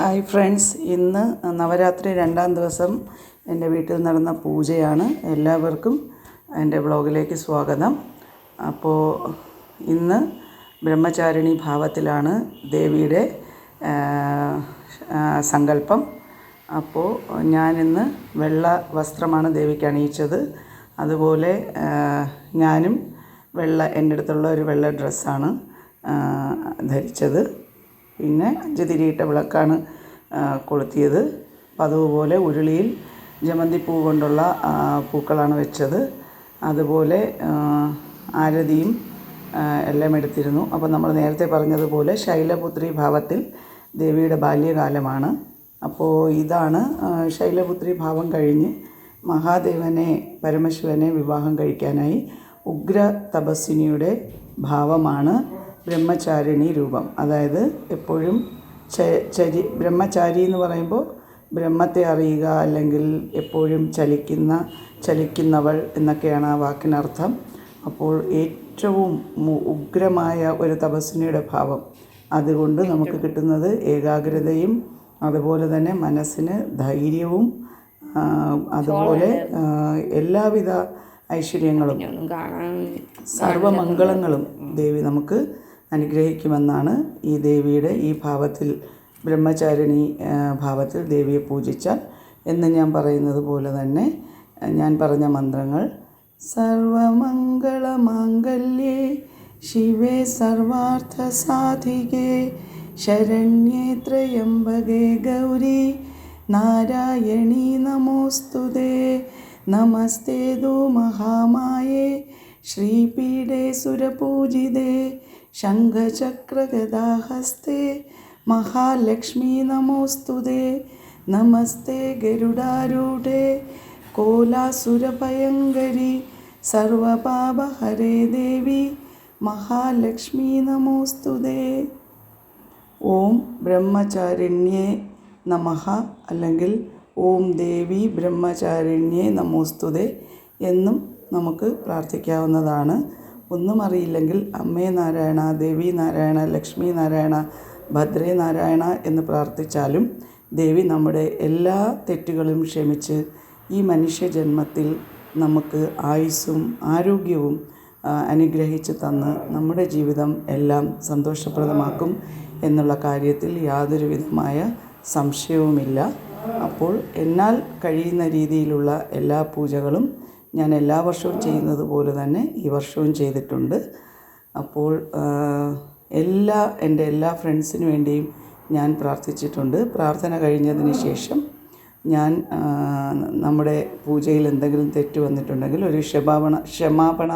Hi friends ഇന്ന് നവരാത്രി രണ്ടാം ദിവസം എന്റെ വീട്ടിൽ നടന്ന പൂജയാണ്. എല്ലാവർക്കും എന്റെ ബ്ലോഗിലേക്ക് സ്വാഗതം. അപ്പോൾ ഇന്ന് ബ്രഹ്മചാരിണി ഭാവത്തിലാണ് ദേവിയുടെ സങ്കല്പം. അപ്പോൾ ഞാനിന്ന് വെള്ള വസ്ത്രമാണ് ദേവിക്ക് അണിയിച്ചത്. അതുപോലെ ഞാനും വെള്ള എന്റെ അടുത്തുള്ള ഒരു വെള്ള ഡ്രസ്സാണ് ധരിച്ചത്. പിന്നെ അഞ്ച് തിരിയിട്ട വിളക്കാണ് കൊളുത്തിയത്. പതിവ് പോലെ ഉരുളിയിൽ ജമന്തിപ്പൂ കൊണ്ടുള്ള പൂക്കളാണ് വെച്ചത്. അതുപോലെ ആരതിയും എല്ലാം എടുത്തിരുന്നു. അപ്പോൾ നമ്മൾ നേരത്തെ പറഞ്ഞതുപോലെ ശൈലപുത്രി ഭാവത്തിൽ ദേവിയുടെ ബാല്യകാലമാണ്. അപ്പോൾ ഇതാണ് ശൈലപുത്രി ഭാവം കഴിഞ്ഞ് മഹാദേവനെ പരമശിവനെ വിവാഹം കഴിക്കാനായി ഉഗ്ര തപസ്വിനിയുടെ ഭാവമാണ്. ബ്രഹ്മചാരിണി രൂപം. അതായത് എപ്പോഴും ചരി ബ്രഹ്മചാരി എന്ന് പറയുമ്പോൾ ബ്രഹ്മത്തെ അറിയുക അല്ലെങ്കിൽ എപ്പോഴും ചലിക്കുന്ന ചലിക്കുന്നവൾ എന്നൊക്കെയാണ് ആ വാക്കിനർത്ഥം. അപ്പോൾ ഏറ്റവും ഉഗ്രമായ ഒരു തപസ്വിനിയുടെ ഭാവം. അതുകൊണ്ട് നമുക്ക് കിട്ടുന്നത് ഏകാഗ്രതയും അതുപോലെ തന്നെ മനസ്സിന് ധൈര്യവും അതുപോലെ എല്ലാവിധ ഐശ്വര്യങ്ങളും സർവമംഗളങ്ങളും ദേവി നമുക്ക് അനുഗ്രഹിക്കുമെന്നാണ് ഈ ദേവിയുടെ ഈ ഭാവത്തിൽ ബ്രഹ്മചാരിണി ഭാവത്തിൽ ദേവിയെ പൂജിച്ചാൽ. എന്ന് ഞാൻ പറയുന്നത് പോലെ തന്നെ ഞാൻ പറഞ്ഞ മന്ത്രങ്ങൾ സർവമംഗളമാംഗല്യേ ശിവേ സർവാർത്ഥ സാധികേ ശരണ്യേ ത്രയംബകേ ഗൗരി നാരായണി നമോസ്തുതേ നമസ്തേ ദോ മഹാമായേ ശ്രീപീഠേ സുരപൂജിതേ ശംഖചക്രഗദാഹസ്തേ മഹാലക്ഷ്മി നമോസ്തുതേ നമസ്തേ ഗരുഡാരൂഢേ കോലാസുരഭയങ്കരി സർവപാപഹരേ ദേവി മഹാലക്ഷ്മി നമോസ്തുതേ ഓം ബ്രഹ്മചാരിണ്യേ നമഹ അല്ലെങ്കിൽ ഓം ദേവി ബ്രഹ്മചാരിണ്യേ നമോസ്തുതേ എന്നും നമുക്ക് പ്രാർത്ഥിക്കാവുന്നതാണ്. ഒന്നും അറിയില്ലെങ്കിൽ അമ്മേ നാരായണ ദേവി നാരായണ ലക്ഷ്മി നാരായണ ഭദ്രേ നാരായണ എന്ന് പ്രാർത്ഥിച്ചാലും ദേവി നമ്മുടെ എല്ലാ തെറ്റുകളും ക്ഷമിച്ച് ഈ മനുഷ്യജന്മത്തിൽ നമുക്ക് ആയുസ്സും ആരോഗ്യവും അനുഗ്രഹിച്ച് തന്ന് നമ്മുടെ ജീവിതം എല്ലാം സന്തോഷപ്രദമാക്കും എന്നുള്ള കാര്യത്തിൽ യാതൊരു വിധമായ സംശയവുമില്ല. അപ്പോൾ എന്നാൽ കഴിയുന്ന രീതിയിലുള്ള എല്ലാ പൂജകളും ഞാൻ എല്ലാ വർഷവും ചെയ്യുന്നത് പോലെ തന്നെ ഈ വർഷവും ചെയ്തിട്ടുണ്ട്. അപ്പോൾ എല്ലാ എന്റെ എല്ലാ ഫ്രണ്ട്സിനു വേണ്ടിയും ഞാൻ പ്രാർത്ഥിച്ചിട്ടുണ്ട്. പ്രാർത്ഥന കഴിഞ്ഞതിന് ശേഷം ഞാൻ നമ്മുടെ പൂജയിൽ എന്തെങ്കിലും തെറ്റ് വന്നിട്ടുണ്ടെങ്കിൽ ഒരു ക്ഷമാപണ ക്ഷമാപണ